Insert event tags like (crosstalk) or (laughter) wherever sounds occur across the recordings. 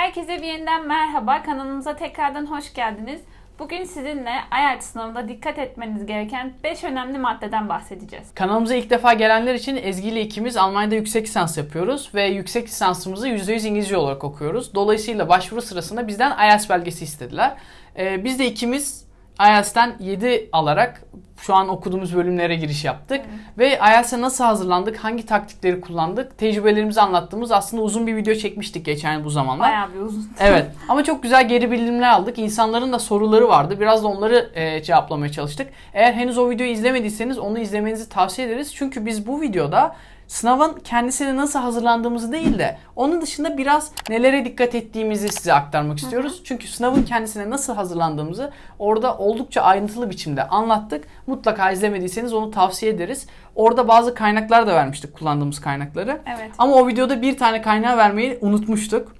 Herkese bir yeniden merhaba. Kanalımıza tekrardan hoş geldiniz. Bugün sizinle IELTS sınavında dikkat etmeniz gereken 5 önemli maddeden bahsedeceğiz. Kanalımıza ilk defa gelenler için Ezgi ile ikimiz Almanya'da yüksek lisans yapıyoruz ve yüksek lisansımızı %100 İngilizce olarak okuyoruz. Dolayısıyla başvuru sırasında bizden IELTS belgesi istediler. Ee, biz de ikimiz IELTS'ten 7 alarak şu an okuduğumuz bölümlere giriş yaptık. Ve IELTS'e nasıl hazırlandık, hangi taktikleri kullandık, tecrübelerimizi anlattığımız aslında uzun bir video çekmiştik geçen bu zamanlar. Bayağı bir uzun. (laughs) Evet ama çok güzel geri bildirimler aldık. İnsanların da soruları vardı. Biraz da onları e, cevaplamaya çalıştık. Eğer henüz o videoyu izlemediyseniz onu izlemenizi tavsiye ederiz. Çünkü biz bu videoda sınavın kendisine nasıl hazırlandığımızı değil de onun dışında biraz nelere dikkat ettiğimizi size aktarmak istiyoruz. Çünkü sınavın kendisine nasıl hazırlandığımızı orada oldukça ayrıntılı biçimde anlattık. Mutlaka izlemediyseniz onu tavsiye ederiz. Orada bazı kaynaklar da vermiştik kullandığımız kaynakları. Evet. Ama o videoda bir tane kaynağı vermeyi unutmuştuk.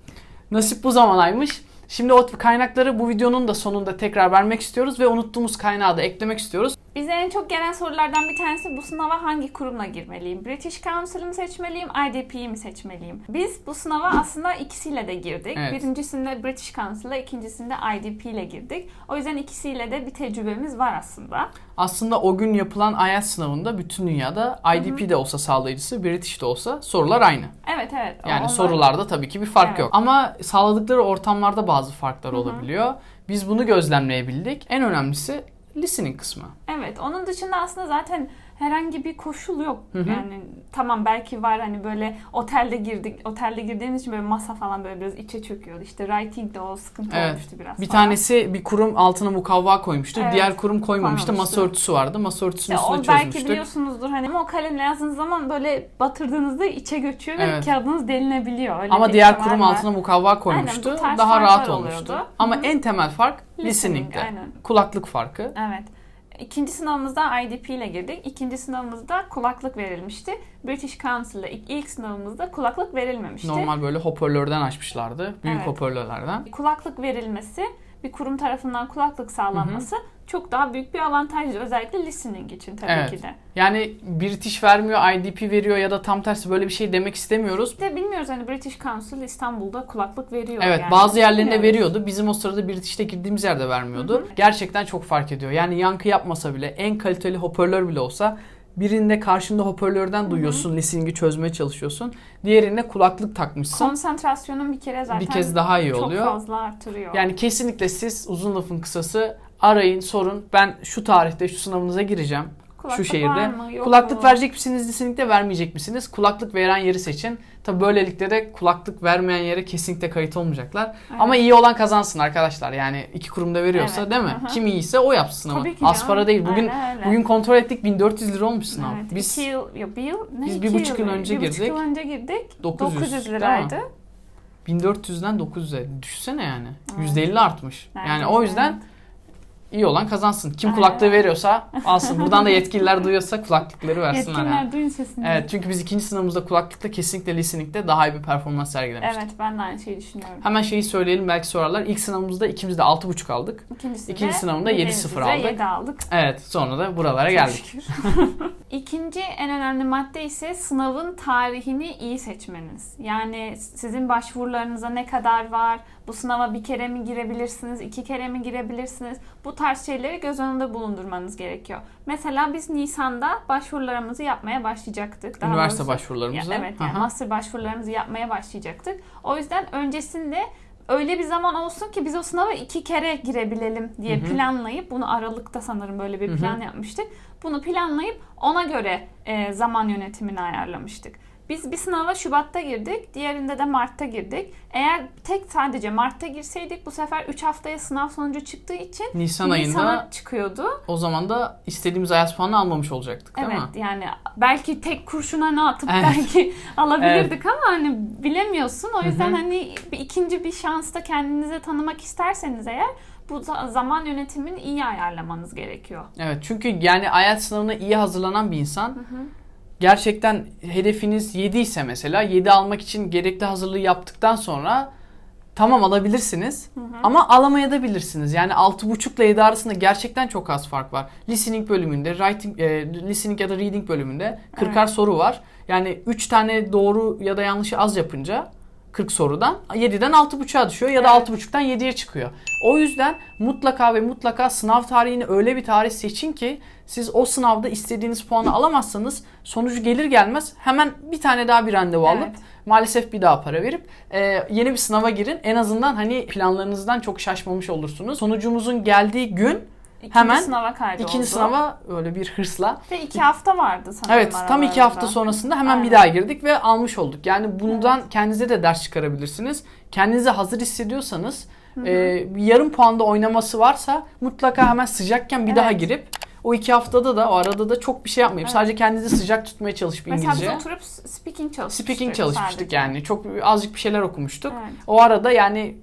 Nasip bu zamanaymış. Şimdi o kaynakları bu videonun da sonunda tekrar vermek istiyoruz ve unuttuğumuz kaynağı da eklemek istiyoruz. Bize en çok gelen sorulardan bir tanesi bu sınava hangi kurumla girmeliyim? British Council'ı mı seçmeliyim, IDP'yi mi seçmeliyim? Biz bu sınava aslında ikisiyle de girdik. Evet. Birincisinde British Council'la, ikincisinde IDP ile girdik. O yüzden ikisiyle de bir tecrübemiz var aslında. Aslında o gün yapılan IELTS sınavında bütün dünyada IDP de olsa sağlayıcısı, British de olsa sorular aynı. Evet evet. Yani Onlar- sorularda tabii ki bir fark Evet. yok. Ama sağladıkları ortamlarda bazı farklar olabiliyor. Biz bunu gözlemleyebildik. En önemlisi listening kısmı. Evet. Onun dışında aslında zaten herhangi bir koşul yok. Hı hı. Yani tamam belki var hani böyle otelde girdik. Otelde girdiğimiz için böyle masa falan böyle biraz içe çöküyordu. İşte writing de o sıkıntı Evet. olmuştu biraz Bir falan. tanesi bir kurum altına mukavva koymuştu. Evet, Diğer kurum koymamıştı. koymamıştı. Masa örtüsü vardı. Masa örtüsünün Ya üstüne o belki çözmüştük. biliyorsunuzdur hani ama o kalemle yazdığınız zaman böyle batırdığınızda içe göçüyor ve Evet. kağıdınız delinebiliyor. Öyle Ama diğer ihtimal kurum var. altına mukavva koymuştu. Aynen, Daha rahat olmuştu. oluyordu. Ama Hı hı. en temel fark Listening, listening'de. aynen. Kulaklık farkı. Evet. İkinci sınavımızda IDP ile girdik. İkinci sınavımızda kulaklık verilmişti. British Council'da ilk, ilk sınavımızda kulaklık verilmemişti. Normal böyle hoparlörden açmışlardı. Büyük Evet. hoparlörlerden. Kulaklık verilmesi, bir kurum tarafından kulaklık sağlanması çok daha büyük bir avantajdı. Özellikle listening için tabii Evet. ki de. Yani British vermiyor, IDP veriyor ya da tam tersi böyle bir şey demek istemiyoruz. De bilmiyoruz hani British Council İstanbul'da kulaklık veriyor. Evet yani. bazı yerlerinde Bilmiyoruz. veriyordu. Bizim o sırada British'te girdiğimiz yerde vermiyordu. Gerçekten çok fark ediyor. Yani yankı yapmasa bile en kaliteli hoparlör bile olsa birinde karşında hoparlörden duyuyorsun, listening'i çözmeye çalışıyorsun. Diğerine kulaklık takmışsın. Konsantrasyonun bir kere zaten bir kez daha iyi çok oluyor. fazla artırıyor. Yani kesinlikle siz uzun lafın kısası arayın, sorun. Ben şu tarihte şu sınavınıza gireceğim. Kulaklık şu şehirde. mı, kulaklık mu? verecek misiniz listening'de vermeyecek misiniz? Kulaklık veren yeri seçin. Tabi böylelikle de kulaklık vermeyen yere kesinlikle kayıt olmayacaklar. Evet. Ama iyi olan kazansın arkadaşlar. Yani iki kurumda veriyorsa Evet, değil mi? hı hı. Kim iyiyse o yapsın sınavı. Tabii ki Az para değil. Bugün Aynen öyle. bugün kontrol ettik 1400 lira olmuş sınav. Evet, Biz iki yıl, ya bir yıl, ne biz bir buçuk yıl mı? önce bir buçuk girdik. yıl önce girdik. 900, 900 değil liraydı. 1400'den 900'e düşsene yani. Evet. %50 artmış. Yani Neredeyse, o yüzden evet. İyi olan kazansın. Kim kulaklığı veriyorsa alsın. Buradan da (laughs) yetkililer duyuyorsa kulaklıkları versinler. yani. Yetkililer duyun sesini. Evet çünkü biz ikinci sınavımızda kulaklıkta kesinlikle listening'de daha iyi bir performans sergilemiştik. Evet ben de aynı şeyi düşünüyorum. Hemen şeyi söyleyelim belki sorarlar. İlk sınavımızda ikimiz de 6.5 aldık. İkincisinde, İkinci sınavında bildiğiniz 7-0 üzere aldık. 7 aldık. Evet sonra da buralara Çok geldik. şükür. (laughs) İkinci en önemli madde ise sınavın tarihini iyi seçmeniz. Yani sizin başvurularınıza ne kadar var, bu sınava bir kere mi girebilirsiniz, iki kere mi girebilirsiniz? Bu tarz şeyleri göz önünde bulundurmanız gerekiyor. Mesela biz Nisan'da başvurularımızı yapmaya başlayacaktık. Daha Üniversite doğrusu- başvurularımızı. Ya, evet yani Aha. master başvurularımızı yapmaya başlayacaktık. O yüzden öncesinde öyle bir zaman olsun ki biz o sınava iki kere girebilelim diye Hı hı. planlayıp bunu Aralık'ta sanırım böyle bir plan yapmıştık. Bunu planlayıp ona göre e, zaman yönetimini ayarlamıştık. Biz bir sınava Şubat'ta girdik, diğerinde de Mart'ta girdik. Eğer tek sadece Mart'ta girseydik bu sefer 3 haftaya sınav sonucu çıktığı için Nisan Nisan'a ayında çıkıyordu. o zaman da istediğimiz ayaz puanı almamış olacaktık değil Evet mi? yani belki tek kurşuna ne atıp Evet. belki (laughs) alabilirdik ama hani bilemiyorsun. O yüzden Hı hı. hani bir ikinci bir şansta kendinize tanımak isterseniz eğer bu za- zaman yönetimini iyi ayarlamanız gerekiyor. Evet çünkü yani IELTS sınavına iyi hazırlanan bir insan gerçekten hedefiniz 7 ise mesela 7 almak için gerekli hazırlığı yaptıktan sonra tamam alabilirsiniz ama alamayabilirsiniz. Yani 6.5 ile 7 arasında gerçekten çok az fark var. Listening bölümünde, writing, e, listening ya da reading bölümünde 40'ar Evet. soru var. Yani 3 tane doğru ya da yanlışı az yapınca 40 sorudan 7'den 6.5'a düşüyor ya da Evet. 6.5'tan 7'ye çıkıyor. O yüzden mutlaka ve mutlaka sınav tarihini öyle bir tarih seçin ki siz o sınavda istediğiniz puanı alamazsanız sonucu gelir gelmez hemen bir tane daha bir randevu alıp Evet. maalesef bir daha para verip e, yeni bir sınava girin. En azından hani planlarınızdan çok şaşmamış olursunuz. Sonucumuzun geldiği gün İkinci Hemen sınava kaydoldu. ikinci sınava öyle bir hırsla Ve iki hafta vardı sanırım Evet tam iki hafta sonrasında hemen bir Aynen. daha girdik ve almış olduk. Yani bundan kendinize de ders çıkarabilirsiniz. Kendinizi hazır hissediyorsanız e, bir yarım puanda oynaması varsa mutlaka hemen sıcakken bir daha Evet. girip o iki haftada da o arada da çok bir şey yapmayıp Evet. sadece kendinizi sıcak tutmaya çalışıp Mesela biz İngilizce. oturup speaking çalışmıştık. Speaking çalışmıştık sadece. yani. Çok azıcık bir şeyler okumuştuk. Evet. O arada yani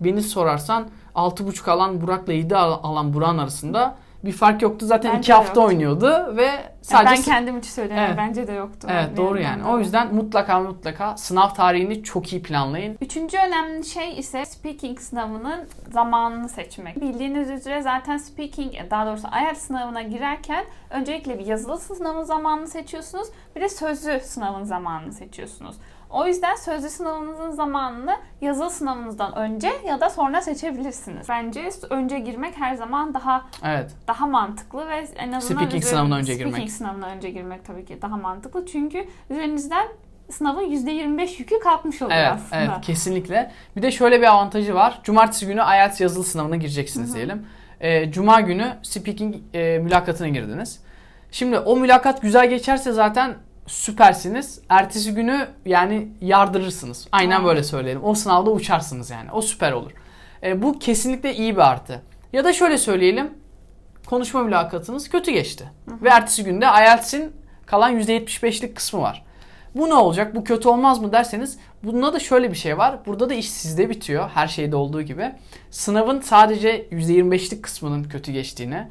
beni sorarsan 6.5 alan Burak'la 7 al- alan Burak'ın arasında bir fark yoktu. Zaten Bence 2 de hafta yoktu. oynuyordu ve sadece ben kendim için söylüyorum. Evet. Bence de yoktu. Evet doğru yani. O yüzden mutlaka mutlaka sınav tarihini çok iyi planlayın. Üçüncü önemli şey ise speaking sınavının zamanını seçmek. Bildiğiniz üzere zaten speaking, daha doğrusu IELTS sınavına girerken öncelikle bir yazılı sınavın zamanını seçiyorsunuz. Bir de sözlü sınavın zamanını seçiyorsunuz. O yüzden sözlü sınavınızın zamanını yazılı sınavınızdan önce ya da sonra seçebilirsiniz. Bence önce girmek her zaman daha Evet. daha mantıklı ve en azından Speaking üzerine- sınavına önce speaking girmek. sınavına önce girmek tabii ki daha mantıklı. Çünkü üzerinizden sınavın %25 yükü kalkmış oluyor Evet, aslında. evet kesinlikle. Bir de şöyle bir avantajı var. Cumartesi günü IELTS yazılı sınavına gireceksiniz diyelim. Ee, Cuma günü speaking e, mülakatına girdiniz. Şimdi o mülakat güzel geçerse zaten süpersiniz. Ertesi günü yani yardırırsınız. Aynen böyle söyleyelim. O sınavda uçarsınız yani. O süper olur. E, bu kesinlikle iyi bir artı. Ya da şöyle söyleyelim. Konuşma mülakatınız kötü geçti. Ve ertesi günde IELTS'in kalan %75'lik kısmı var. Bu ne olacak? Bu kötü olmaz mı derseniz bunda da şöyle bir şey var. Burada da iş sizde bitiyor. Her şeyde olduğu gibi. Sınavın sadece %25'lik kısmının kötü geçtiğini,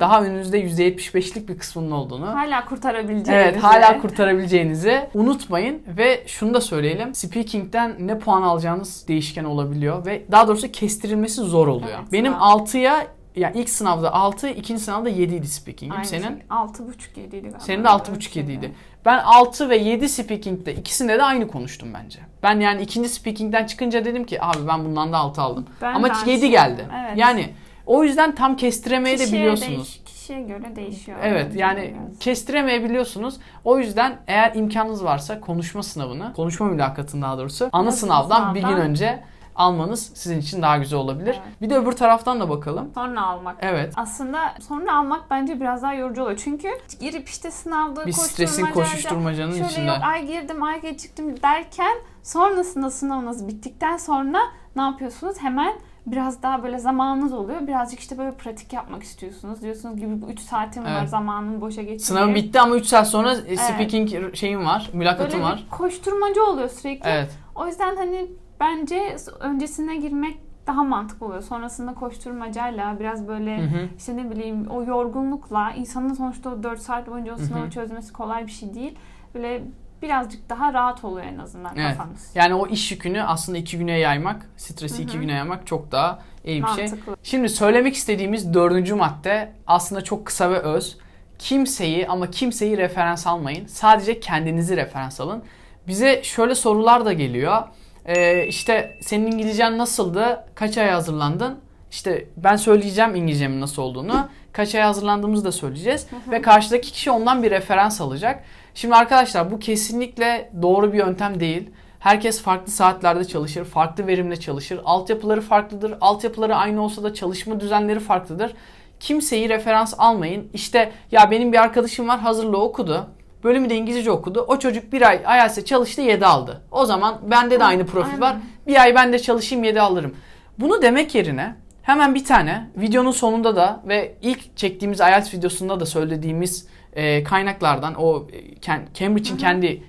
daha önünüzde %75'lik bir kısmının olduğunu, Hala kurtarabileceğinizi. Evet hala kurtarabileceğinizi unutmayın ve şunu da söyleyelim. Speaking'den ne puan alacağınız değişken olabiliyor ve daha doğrusu kestirilmesi zor oluyor. Evet, Benim sınav. 6'ya yani ilk sınavda 6, ikinci sınavda 7 idi speaking'im. Aynı Senin? şey. 6,5 7'ydi galiba. Senin de Öyle 6.5 bir şeydi. 7 idi. Ben 6 ve 7 speaking'de ikisinde de aynı konuştum bence. Ben yani ikinci speaking'den çıkınca dedim ki abi ben bundan da 6 aldım. Ben Ama de aynı 7 şey geldi. Evet. Yani o yüzden tam kestiremeye de Kişiye biliyorsunuz. değiş- kişiye göre değişiyor. Evet yani biraz. kestiremeyebiliyorsunuz. O yüzden eğer imkanınız varsa konuşma sınavını, konuşma mülakatını daha doğrusu ana Yazılı sınavdan bir gün sınavdan- önce almanız sizin için daha güzel olabilir. Evet. Bir de öbür taraftan da bakalım. Sonra almak. Evet. Aslında sonra almak bence biraz daha yorucu oluyor. Çünkü girip işte sınavda Bir stresin koşuşturmacanın şöyle içinde. yok ay girdim ay geçtim derken sonrasında sınavınız bittikten sonra ne yapıyorsunuz? Hemen biraz daha böyle zamanınız oluyor. Birazcık işte böyle pratik yapmak istiyorsunuz. Diyorsunuz gibi 3 saatim var Evet. zamanımı boşa geçireyim. Sınavın bitti ama 3 saat sonra e, speaking şeyim var, Böyle mülakatım var. bir koşturmaca oluyor sürekli. Evet. O yüzden hani bence öncesine girmek daha mantıklı oluyor. Sonrasında koşturmacayla biraz böyle Hı hı. işte ne bileyim o yorgunlukla insanın sonuçta o 4 saat boyunca o Hı hı. sınavı çözmesi kolay bir şey değil. Böyle birazcık daha rahat oluyor en azından Evet. kafanız. Yani o iş yükünü aslında 2 güne yaymak, stresi 2 güne yaymak çok daha iyi bir şey. Şimdi söylemek istediğimiz dördüncü madde aslında çok kısa ve öz. Kimseyi ama kimseyi referans almayın. Sadece kendinizi referans alın. Bize şöyle sorular da geliyor. Ee, işte senin İngilizcen nasıldı? Kaç ay hazırlandın? İşte ben söyleyeceğim İngilizcemin nasıl olduğunu. Kaç ay hazırlandığımızı da söyleyeceğiz. Ve karşıdaki kişi ondan bir referans alacak. Şimdi arkadaşlar bu kesinlikle doğru bir yöntem değil. Herkes farklı saatlerde çalışır, farklı verimle çalışır. Altyapıları farklıdır. Altyapıları aynı olsa da çalışma düzenleri farklıdır. Kimseyi referans almayın. İşte ya benim bir arkadaşım var hazırlığı okudu. Bölümü de İngilizce okudu. O çocuk bir ay IELTS'e çalıştı 7 aldı. O zaman bende de aynı profil Aynen. var. Bir ay ben de çalışayım 7 alırım. Bunu demek yerine hemen bir tane videonun sonunda da ve ilk çektiğimiz IELTS videosunda da söylediğimiz e, kaynaklardan o e, Cambridge'in kendi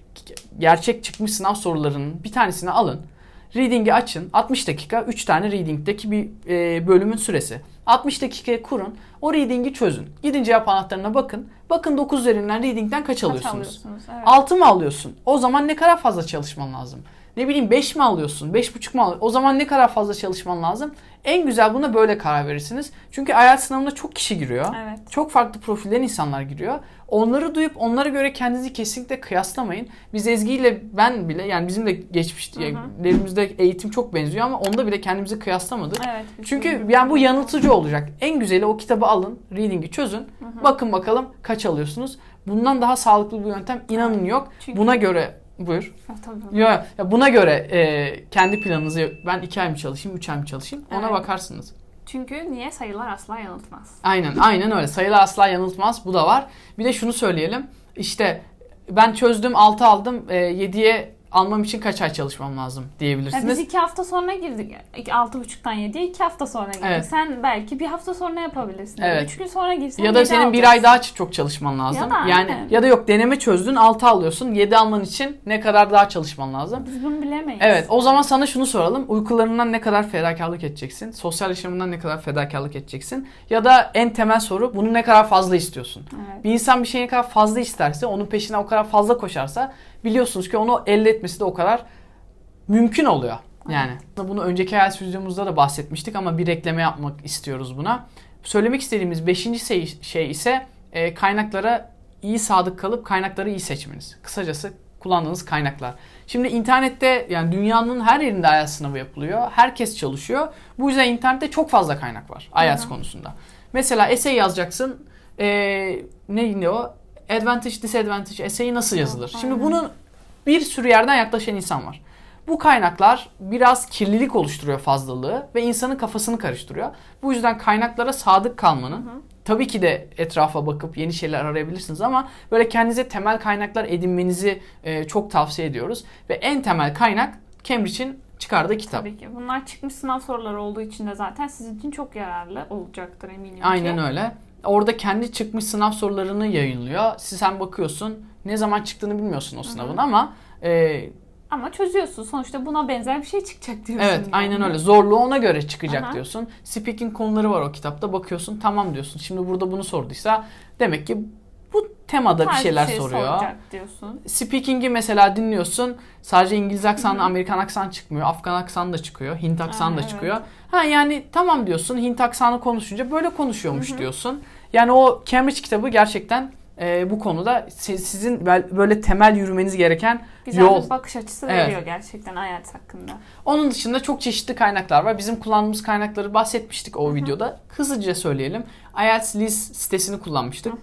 gerçek çıkmış sınav sorularının bir tanesini alın. Reading'i açın. 60 dakika 3 tane reading'deki bir e, bölümün süresi. 60 dakikaya kurun. O reading'i çözün. Gidin cevap anahtarına bakın. Bakın 9 üzerinden reading'den kaç Kaç alıyorsunuz? alıyorsunuz? Evet. 6 mı alıyorsun? O zaman ne kadar fazla çalışman lazım? Ne bileyim 5 mi alıyorsun? 5,5 mu alıyorsun? O zaman ne kadar fazla çalışman lazım? En güzel buna böyle karar verirsiniz. Çünkü IELTS sınavına çok kişi giriyor. Evet. Çok farklı profilden insanlar giriyor. Onları duyup onlara göre kendinizi kesinlikle kıyaslamayın. Biz Ezgi ile ben bile yani bizim de geçmişlerimizde eğitim çok benziyor ama onda bile kendimizi kıyaslamadık. Evet. Çünkü yani bu yanıltıcı olacak. En güzeli o kitabı alın, reading'i çözün. Hı hı. Bakın bakalım kaç alıyorsunuz. Bundan daha sağlıklı bir yöntem inanın yok. Çünkü- Buna göre buyur. Ha, tabii. Ya, ya buna göre e, kendi planınızı ben 2 ay mı çalışayım, 3 ay mı çalışayım ona Evet. bakarsınız. Çünkü niye sayılar asla yanıltmaz. Aynen aynen öyle. Sayılar asla yanıltmaz. Bu da var. Bir de şunu söyleyelim. İşte ben çözdüm 6 aldım 7'ye almam için kaç ay çalışmam lazım Ya diyebilirsiniz. biz iki hafta sonra girdik. Altı buçuktan yediye iki hafta sonra girdik. Evet. Sen belki bir hafta sonra yapabilirsin. Evet. Üç gün sonra girsen Ya da yedi senin bir ay daha çok çalışman lazım. Ya da yani aynen. ya da yok deneme çözdün 6 alıyorsun. 7 alman için ne kadar daha çalışman lazım? Biz bunu bilemeyiz. Evet o zaman sana şunu soralım. Uykularından ne kadar fedakarlık edeceksin? Sosyal yaşamından ne kadar fedakarlık edeceksin? Ya da en temel soru bunu ne kadar fazla istiyorsun? Evet. Bir insan bir şeyi ne kadar fazla isterse, onun peşine o kadar fazla koşarsa biliyorsunuz ki onu elde etmesi de o kadar mümkün oluyor. Yani bunu önceki IELTS videomuzda da bahsetmiştik ama bir ekleme yapmak istiyoruz buna. Söylemek istediğimiz beşinci şey, şey ise e, kaynaklara iyi sadık kalıp kaynakları iyi seçmeniz. Kısacası kullandığınız kaynaklar. Şimdi internette yani dünyanın her yerinde IELTS sınavı yapılıyor. Herkes çalışıyor. Bu yüzden internette çok fazla kaynak var IELTS Hı hı. konusunda. Mesela essay yazacaksın. E, ne o? Advantage, disadvantage essay'i nasıl yazılır? Şimdi bunun bir sürü yerden yaklaşan insan var. Bu kaynaklar biraz kirlilik oluşturuyor fazlalığı ve insanın kafasını karıştırıyor. Bu yüzden kaynaklara sadık kalmanın tabii ki de etrafa bakıp yeni şeyler arayabilirsiniz ama böyle kendinize temel kaynaklar edinmenizi e, çok tavsiye ediyoruz. Ve en temel kaynak Cambridge'in çıkardığı kitap. Tabii ki. Bunlar çıkmış sınav soruları olduğu için de zaten sizin için çok yararlı olacaktır eminim ki. Aynen öyle. Orada kendi çıkmış sınav sorularını yayınlıyor. Siz sen bakıyorsun ne zaman çıktığını bilmiyorsun o sınavın ama e, Ama çözüyorsun. Sonuçta buna benzer bir şey çıkacak diyorsun. Evet yani. aynen öyle. Zorluğu ona göre çıkacak Aha. diyorsun. Speaking konuları var o kitapta. Bakıyorsun tamam diyorsun. Şimdi burada bunu sorduysa demek ki temada bir şeyler şey soruyor. diyorsun. Speaking'i mesela dinliyorsun. Sadece İngiliz hı. Amerikan aksanı çıkmıyor. Afgan aksanı da çıkıyor. Hint aksanı Aa, da evet. çıkıyor. Ha yani tamam diyorsun. Hint aksanı konuşunca böyle konuşuyormuş Hı hı. diyorsun. Yani o Cambridge kitabı gerçekten e, bu konuda si- sizin böyle temel yürümeniz gereken Güzel yol. bir bakış açısı Evet. veriyor gerçekten IELTS hakkında. Onun dışında çok çeşitli kaynaklar var. Bizim kullandığımız kaynakları bahsetmiştik o videoda. Hızlıca söyleyelim. IELTS Liz sitesini kullanmıştık.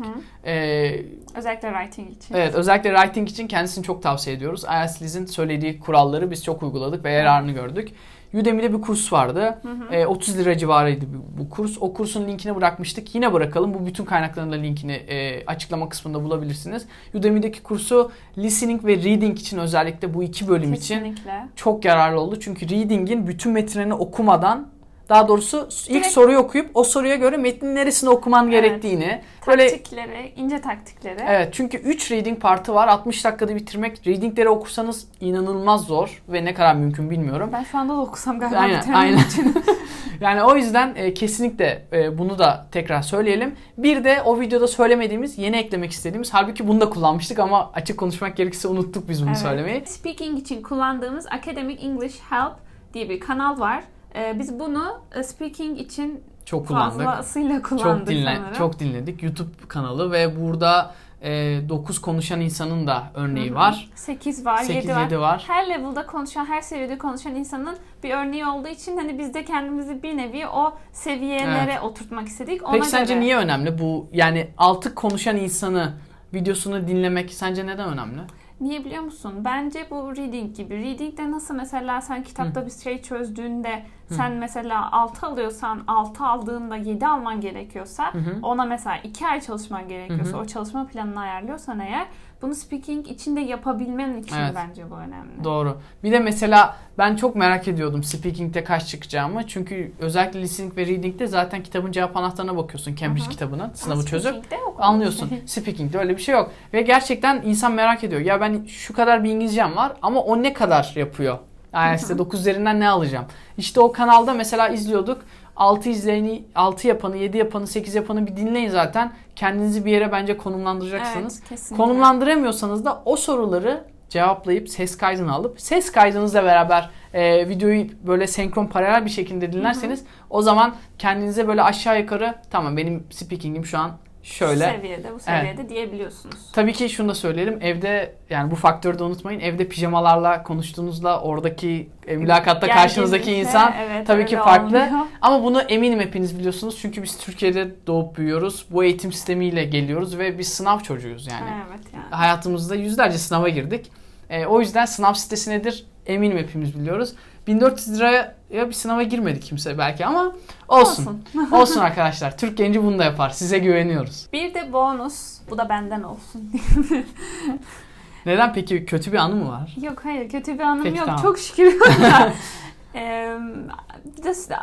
Ee, Özellikle writing için. evet özellikle writing için kendisini çok tavsiye ediyoruz. IELTS Liz'in söylediği kuralları biz çok uyguladık ve yararını gördük. Udemy'de bir kurs vardı. Hı hı. Ee, 30 lira civarıydı bu, bu kurs. O kursun linkini bırakmıştık. Yine bırakalım. Bu bütün kaynakların da linkini e, açıklama kısmında bulabilirsiniz. Udemy'deki kursu listening ve reading için özellikle bu iki bölüm için Kesinlikle. çok yararlı oldu. Çünkü reading'in bütün metnini okumadan daha doğrusu ilk Direkt- soruyu okuyup o soruya göre metnin neresini okuman Evet. gerektiğini böyle Taktikleri, ince taktikleri. Evet çünkü 3 reading partı var. 60 dakikada bitirmek. Readingleri okursanız inanılmaz zor ve ne kadar mümkün bilmiyorum. Ben şu anda da okusam galiba Aynen, bitiremem aynen. için. (laughs) (laughs) Yani o yüzden e, kesinlikle e, bunu da tekrar söyleyelim. Bir de o videoda söylemediğimiz, yeni eklemek istediğimiz, halbuki bunu da kullanmıştık ama açık konuşmak gerekirse unuttuk biz bunu Evet. söylemeyi. Speaking için kullandığımız Academic English Help diye bir kanal var. Ee, biz bunu e, speaking için Çok kullandık. fazlasıyla kullandık Çok dinle, sanırım. çok dinledik. YouTube kanalı ve burada 9 konuşan insanın da örneği var. 8 var, 8 7 var. 7 var. Her level'da konuşan, her seviyede konuşan insanın bir örneği olduğu için hani biz de kendimizi bir nevi o seviyelere oturtmak istedik. Ona Peki sence göre- niye önemli bu yani 6 konuşan insanı videosunu dinlemek sence neden önemli? Niye biliyor musun? Bence bu reading gibi. Reading'de nasıl mesela sen kitapta bir şey çözdüğünde sen mesela 6 alıyorsan 6 aldığında 7 alman gerekiyorsa Hı ona mesela 2 ay çalışman gerekiyorsa hı. o çalışma planını ayarlıyorsan eğer bunu speaking için de yapabilmen için Evet. bence bu önemli. Doğru. Bir de mesela ben çok merak ediyordum speaking'de kaç çıkacağımı. Çünkü özellikle listening ve reading'de zaten kitabın cevap anahtarına bakıyorsun. Cambridge hı. kitabının sınavı çözüp anlıyorsun. (laughs) Speaking'de öyle bir şey yok. Ve gerçekten insan merak ediyor. Ya ben şu kadar bir İngilizcem var ama o ne kadar yapıyor? IELTS'te 9 üzerinden ne alacağım? İşte o kanalda mesela izliyorduk. 6 izleyeni, 6 yapanı, 7 yapanı, 8 yapanı bir dinleyin zaten. Kendinizi bir yere bence konumlandıracaksınız. Evet, kesinlikle. Konumlandıramıyorsanız da o soruları cevaplayıp ses kaydını alıp ses kaydınızla beraber e, videoyu böyle senkron paralel bir şekilde dinlerseniz o zaman kendinize böyle aşağı yukarı tamam benim speaking'im şu an şöyle. Şu seviyede, bu seviyede diyebiliyorsunuz. Tabii ki şunu da söyleyelim. Evde yani bu faktörü de unutmayın. Evde pijamalarla konuştuğunuzda oradaki e, mülakatta karşınızdaki Gerginlikle, insan evet, tabii ki farklı. olmuyor. (laughs) Ama bunu eminim hepiniz biliyorsunuz. Çünkü biz Türkiye'de doğup büyüyoruz. Bu eğitim sistemiyle geliyoruz ve biz sınav çocuğuyuz yani. Evet yani. Hayatımızda yüzlerce sınava girdik. E, o yüzden sınav sitesi nedir eminim hepimiz biliyoruz. 1400 liraya bir sınava girmedi kimse belki ama olsun. Olsun, Olsun. (laughs) arkadaşlar. Türk genci bunu da yapar. Size güveniyoruz. Bir de bonus. Bu da benden olsun. (laughs) Neden peki kötü bir anı mı var? yok hayır kötü bir anım Peki, yok. tamam. Çok şükür. (laughs)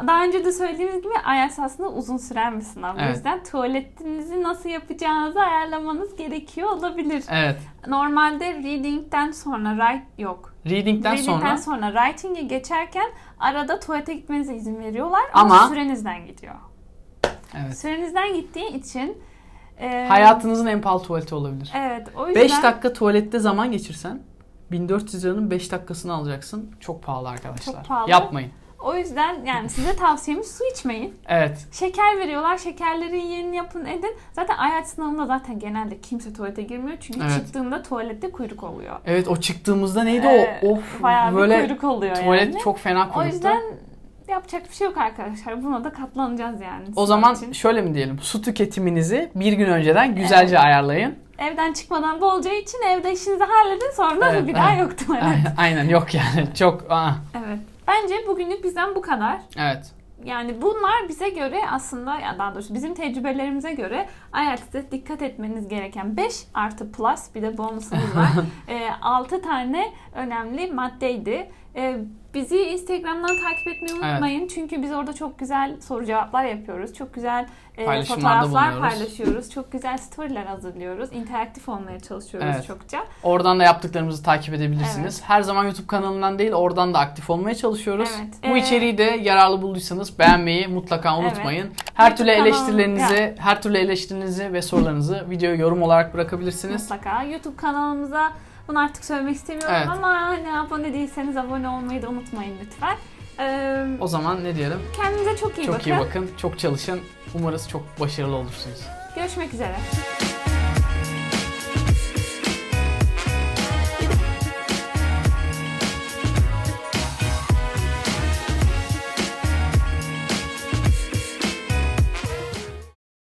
Daha önce de söylediğimiz gibi IELTS aslında uzun süren bir sınav. O Evet. yüzden tuvaletinizi nasıl yapacağınızı ayarlamanız gerekiyor olabilir. Evet. Normalde reading'den sonra write yok. Reading'den reading'den sonra sonra writing'e geçerken arada tuvalete gitmenize izin veriyorlar ama, Ama- sürenizden gidiyor. evet. Sürenizden gittiği için eee, hayatınızın en pahalı tuvaleti olabilir. Evet, o yüzden 5 dakika tuvalette zaman geçirsen 1400 liranın 5 dakikasını alacaksın. Çok pahalı arkadaşlar. Çok pahalı. Yapmayın. O yüzden yani size tavsiyemiz su içmeyin. Evet. Şeker veriyorlar. Şekerleri yiyin, yapın, edin. Zaten IELTS sınavında zaten genelde kimse tuvalete girmiyor. Çünkü Evet. çıktığında tuvalette kuyruk oluyor. Evet o çıktığımızda neydi Ee, o? Of Bayağı bir böyle kuyruk oluyor tuvalet yani. çok fena O kuyruktu. yüzden yapacak bir şey yok arkadaşlar. Buna da katlanacağız yani. O zaman için. şöyle mi diyelim? Su tüketiminizi bir gün önceden güzelce ayarlayın. evden çıkmadan bolca için evde işinizi halledin sonra Evet, bir daha evet. yok tuvalet. Aynen, (laughs) aynen yok yani. Çok aa, Evet. Bence bugünlük bizden bu kadar. evet. Yani bunlar bize göre aslında ya daha doğrusu bizim tecrübelerimize göre IELTS'te dikkat etmeniz gereken 5 artı plus bir de bonusumuz var. (laughs) 6 tane önemli maddeydi. E, bizi Instagram'dan takip etmeyi unutmayın. Çünkü biz orada çok güzel soru cevaplar yapıyoruz. Çok güzel e, fotoğraflar paylaşıyoruz. Çok güzel storyler hazırlıyoruz. İnteraktif olmaya çalışıyoruz Evet. çokça. Oradan da yaptıklarımızı takip edebilirsiniz. Her zaman YouTube kanalından değil oradan da aktif olmaya çalışıyoruz. Evet. Bu Ee, içeriği de yararlı bulduysanız beğenmeyi mutlaka unutmayın. Her YouTube türlü eleştirilerinizi, her türlü eleştirinizi ve sorularınızı videoya yorum olarak bırakabilirsiniz. Mutlaka. YouTube kanalımıza bunu artık söylemek istemiyorum Evet. ama hani abone değilseniz abone olmayı da unutmayın lütfen. Ee, O zaman ne diyelim? kendinize çok iyi çok bakın. iyi bakın, çok çalışın. Umarız çok başarılı olursunuz. Görüşmek üzere.